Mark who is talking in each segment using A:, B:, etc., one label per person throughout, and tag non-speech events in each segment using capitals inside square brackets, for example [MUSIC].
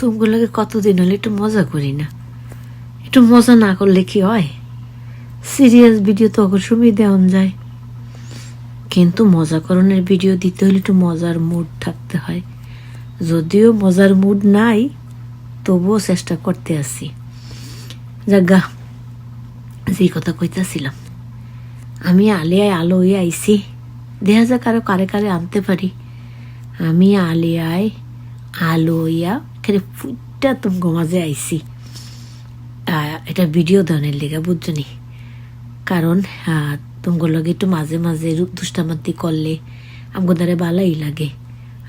A: তুমগুলোকে কতদিন হলে একটু মজা করি না। একটু মজা না করলে কি হয়? সিরিয়াস ভিডিও তো অবশ্য সময় দেওয়া যায়। কিন্তু মজাকরণের ভিডিও দিতে হলে একটু মজার মুড থাকতে হয়। যদিও মজার মুড নাই, তবুও চেষ্টা করতে আসি জাগা যে কথা কইতাছিলাম, আমি আলিয়ায় আলো হয়ে আইছি। দেখা যাক আরও কারে কারে আনতে পারি। আমি আলিয়ায় আলো হইয়া এখানে ফুটটা তুমি মাঝে আইসি এটা ভিডিও দানের লেগা বুঝছনি কারণ তোমার লগে একটু মাঝে মাঝে রূপ দুষ্টামাতি করলে আমগো দ্বারা ভালাই লাগে।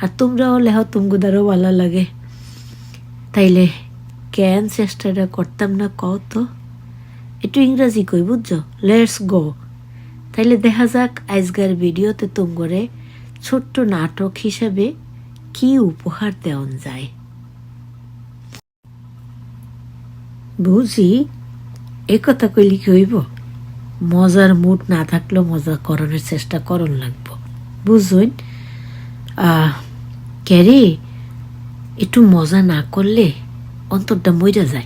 A: আর তোমরাও লেহ তুমগো দ্বারাও ভালো লাগে। তাইলে কেন চেষ্টাটা করতাম না কও তো? একটু ইংরাজি কই, বুঝছ? লেটস গো তাইলে দেখা যাক আজকের ভিডিওতে তোমগরে ছোট্ট নাটক হিসাবে কি উপহার দেওয়া যায়। বুঝি এ কথা কইলি কি হইব? মজার মুড না থাকলেও মজা করানোর চেষ্টা করন লাগবো। বুঝুন ক্যারে, একটু মজা না করলে অন্তরটা মইরা যায়।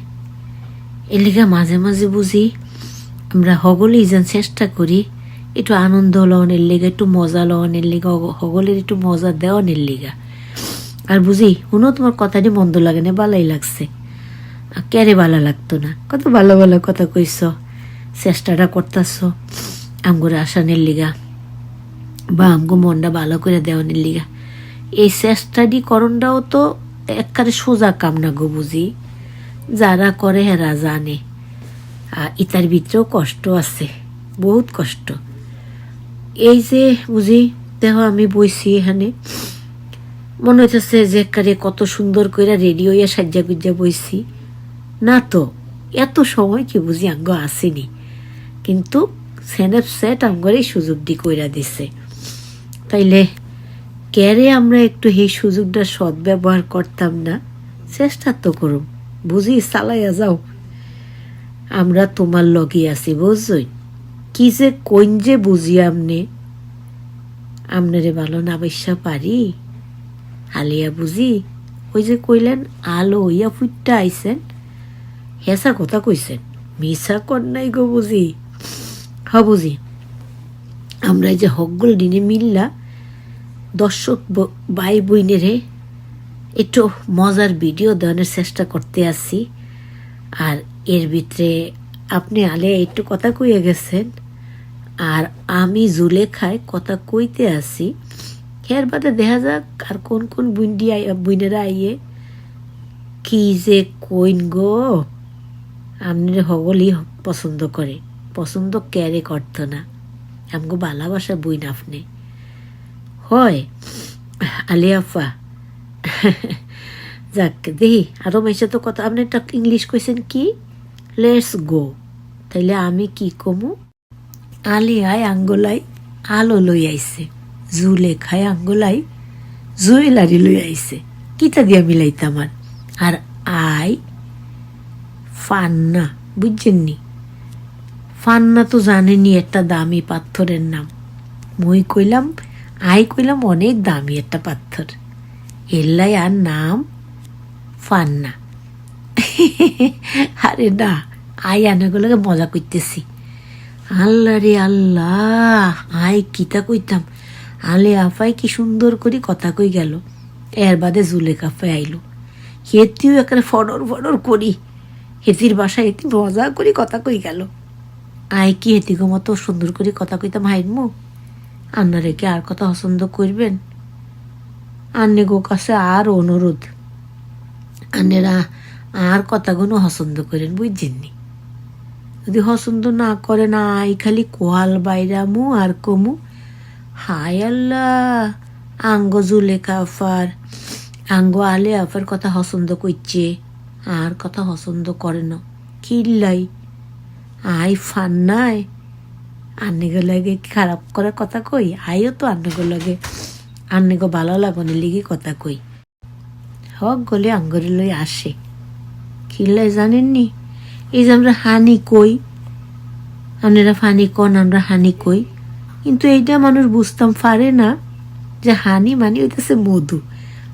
A: এর লিগা মাঝে মাঝে বুঝি আমরা হগলেই যেন চেষ্টা করি, একটু আনন্দ লওয়ানের লিগা, একটু মজা লওয়ানের লিগা, হগ- হগলের একটু মজা দেওয়ানের লিগা। আর বুঝি শুনো তোমার কথাটি মন্দ লাগে না, ভালাই লাগছে। ক্যারে ভালো লাগতো না? কত ভালো ভালো কথা কইস চেষ্টাটা করতেছ। আমগুলো আসানের লিগা, বা আমগো মনটা ভালো করে দেওয়ানের লিগা। এই চেষ্টাটি করণটাও তো একবারে সোজা কাম না গো বুঝি। যারা করে হেরা জানে। আর ইতার ভিতরেও কষ্ট আছে, বহুত কষ্ট। এই যে বুঝি দেহ আমি বইছি এখানে। মনে হইতেছে যে একবারে কত সুন্দর করে রেডি হইয়া সাজ্জা গুজ্জা বইছি। না তো, এত সময় কি বুঝি আঙ্গ আসেনি। কিন্তু আমগর এই সুযোগটি কইরা দিছে। তাইলে ক্যারে আমরা একটু এই সুযোগটা সদ্ব্যবহার করতাম না? চেষ্টা তো করুম, বুঝি চালাইয়া যাও। আমরা তোমার লগি আছি, বুঝছই? কি যে কইন যে বুঝি আমনে আমনেরে ভালো না বৈশা পারি? আলিয়া বুঝি, ওই যে কইলেন, আলো ইয়া ফুটটা আইছেন। হেসা কথা কইছেন মিশা কর নাই গো বুঝি। হ বুঝি। আমরা এই যে হকগুল দিনে মিল্লা, দর্শক ভাই বইনেরে একটু মজার ভিডিও দেওয়ানোর চেষ্টা করতে আসি। আর এর ভিতরে আপনি আলে একটু কথা কইয়া গেছেন, আর আমি জুলেখায় কথা কইতে আসি। এর বাদে দেখা যাক আর কোন কোন বুন্ডি বুইনেরা আইয়ে কি যে কইন গো। আপনি হগলই পছন্দ করে, পছন্দ ক্যারে করতো না। আমগো ভালোবাসা বইন আপনি। হয়, আলিয়াফা। যাক, দেখি, আরও মাইসে তো কথা আপনি একটা ইংলিশ কইছেন কি? লেটস গো তাইলে আমি কি কমু? আলিয়ায় আঙ্গলাই, আলো লই আইছে। জুলেখায় আঙ্গলাই, জুয়েলারি লই আইছে। কিতা দিয়া মিলাইতাম আর? আই ফান্না, বুঝছেননি? ফান্না তো জানেনি একটা দামি পাথরের নাম। মই কইলাম, আই কইলাম অনেক দামি একটা পাথর। এল্লাই আর নাম ফান্না। [LAUGHS] আরে না, আই আনাগুলোকে মজা করতেছি আল্লাহ রে আল্লাহ, আই কিতা কইতাম। আলে আফাই কি সুন্দর করে কথা কই গেল। এর বাদে জুলেখাফাই আইলো। হেতিও এখানে ফডর ফডর করি। হেতির বাসায় হেতি মজা করি, কথা কই গেল। আয় কি হেতিগো মতো সুন্দর করে, কথা কইতাম হাইনমু আন্নারে কি আর কথা পছন্দ করবেন আন্নে গো কাছে আর অনুরোধ। আন্নেরা আর কথাগুলো পছন্দ করেন বুঝছেননি যদি পছন্দ না করে না আই খালি কোয়াল বাইরামু আর কমু। হায় আল্লাহ, আঙ্গ জুলেখা আফার আঙ্গ আলে আফার কথা পছন্দ করছে আর কথা পছন্দ করে না। কিল্লাই। আই ফান নাই আন্নিগো লাগে খারাপ করে কথা কই? আইও তো আন্নিগো লাগে। আন্নিগো ভালো লাগনে লিগে কথা কই। হক গলে আঙ্গরে লই আসে। খিল্লাই জানেননি? এই যে আমরা হানি কই? আপনারা ফানি কন, আমরা হানি কই? কিন্তু এইটা মানুষ বুঝতাম পারে না যে হানি মানে হইতেছে মধু।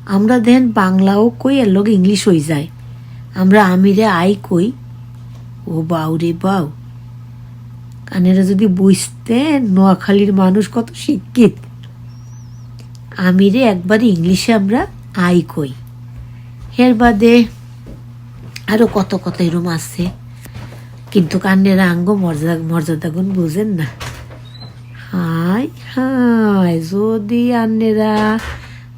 A: আমরা দেন বাংলাও কই, এর লোক ইংলিশ হয়ে যায়। আমরা আমিরে আই কই? ও বাউ রে বাউ। কানেরা যদি বুঝতেন নোয়াখালীর মানুষ কত শিক্ষিত। আমিরে একবার ইংলিশে আমরা আই কই। এর বাদে আরও কত কত এরম আছে। কিন্তু কান্নেরা আঙ্গ মর্যাদা মর্যাদাগুন বুঝেন না। হাই হাই যদি আন্নেরা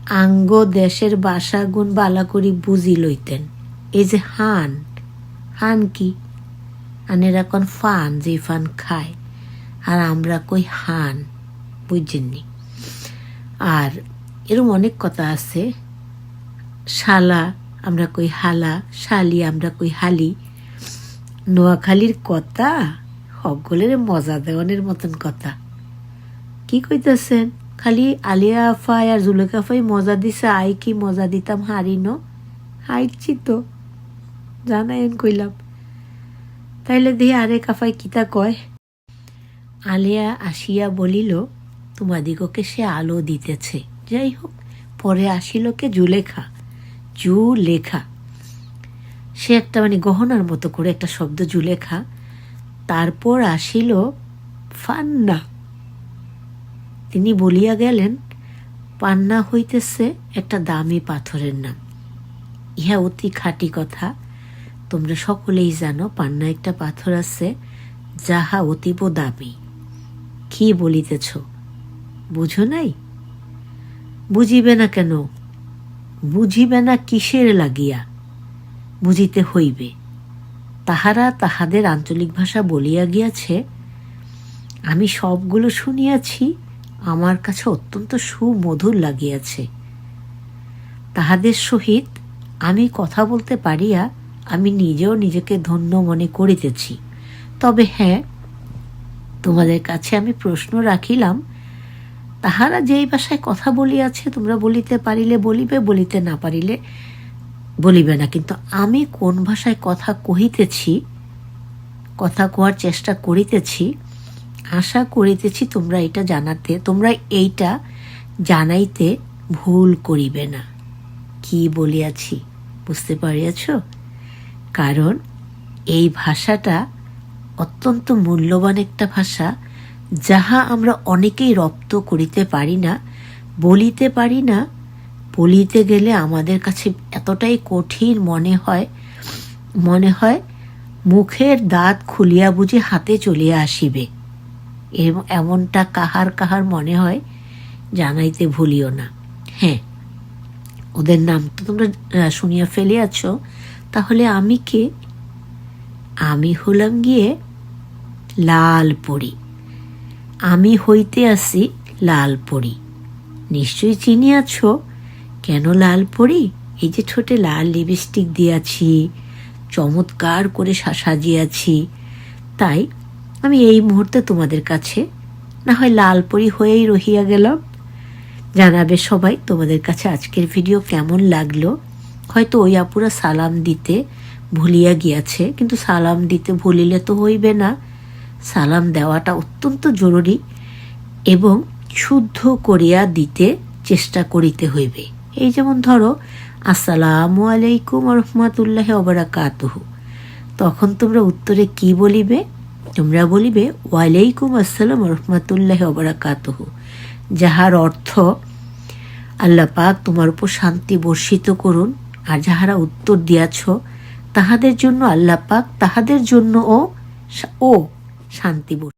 A: আঙ্গ দেশের বাসা গুণ বালা করি বুঝি লইতেন। এই যে হান হান কি আনেরা কোন ফান যে ফান খায় আর আমরা কই হান বুঝছেননি আর এরম অনেক কথা আছে শালা আমরা কই হালা শালি আমরা কই হালি নোয়াখালীর কথা সকলের মজা দেওয়ানের মতন কথা কি কইতেছেন খালি আলিয়া আফাই আর জুলেখা আফাই মজা দিছে আই কি মজা দিতাম হারি ন হাইছি তো জানাইন কইলাম। তাইলে দিয়ে আরে কাফাই কিতা কয়? আলিয়া আসিয়া বলিল, তোমাদিগকে সে আলো দিতেছে। যাই হোক পরে আসিল কে জুলেখা। জু লেখা সে একটা মানে গহনার মতো করে একটা শব্দ, জুলেখা। তারপর আসিল, ফান্না। তিনি বলিয়া গেলেন, পান্না হইতেছে একটা দামি পাথরের নাম। ইহা অতি খাঁটি কথা। তোমরা সকলেই জানো পান্না একটা পাথর আছে, যাহা অতীব দামি। কি বলিতেছ? বুঝো নাই? বুঝিবে না কেন? বুঝিবে না কিসের লাগিয়া? বুঝিতে হইবে। তাহারা তাহাদের আঞ্চলিক ভাষা বলিয়া গিয়াছে, আমি সবগুলো শুনিয়াছি, আমার কাছে অত্যন্ত সুমধুর লাগিয়াছে। তাহাদের সহিত আমি কথা বলতে পারিয়া আমি নিজেও নিজেকে ধন্য মনে করিতেছি। তবে হ্যাঁ তোমাদের কাছে আমি প্রশ্ন রাখিলাম, তাহারা যেই ভাষায় কথা বলিয়াছে, তোমরা বলিতে পারিলে বলিবে, বলিতে না পারিলে বলিবে না। কিন্তু আমি কোন ভাষায় কথা কহিতেছি, কথা কোয়ার চেষ্টা করিতেছি, আশা করিতেছি তোমরা এটা জানাতে, তোমরা এইটা জানাইতে ভুল করিবে না। কি বলিয়াছি, বুঝতে পারিয়াছ? কারণ এই ভাষাটা অত্যন্ত মূল্যবান একটা ভাষা, যাহা আমরা অনেকেই রপ্ত করিতে পারি না, বলিতে পারি না, বলিতে গেলে আমাদের কাছে এতটাই কঠিন মনে হয় মনে হয় মুখের দাঁত খুলিয়া বুঝি হাতে চলিয়া আসিবে। এম- এমনটা কাহার কাহার মনে হয় জানাইতে ভুলিও না। হ্যাঁ ওদের নাম তো তোমরা শুনিয়া ফেলিয়াছ। তাহলে আমি কে? আমি হলাম গিয়ে লাল পরি। আমি হইতে আসি লাল পরি। নিশ্চয়ই চিনি আছো? কেন লাল পরি? এই যে ঠোঁটে লাল লিপস্টিক দিয়াছি, চমৎকার করে সাজিয়াছি। তাই আমি এই মুহূর্তে তোমাদের কাছে, না হয় লাল পরি হয়েই রহিয়া গেলাম। জানাবে সবাই তোমাদের কাছে আজকের ভিডিও কেমন লাগল। হয়তো ওই আপুরা সালাম দিতে ভুলিয়া গিয়াছে, কিন্তু সালাম দিতে ভুলিলে তো হইবে না। সালাম দেওয়াটা অত্যন্ত জরুরি এবং শুদ্ধ করিয়া দিতে চেষ্টা করিতে হইবে। এই যেমন ধরো, আসসালামু আলাইকুম রহমতুল্লাহ অবরাকাতহ তখন তোমরা উত্তরে কি বলিবে? তোমরা বলিবে, ওয়ালাইকুম আসসালাম রহমতুল্লাহ অবরাকাতহ যাহার অর্থ, আল্লাহ পাক তোমার উপর শান্তি বর্ষিত করুন। আর যাহারা উত্তর দিয়াছ তাহাদের জন্য আল্লাপাক তাহাদের জন্য ও শান্তি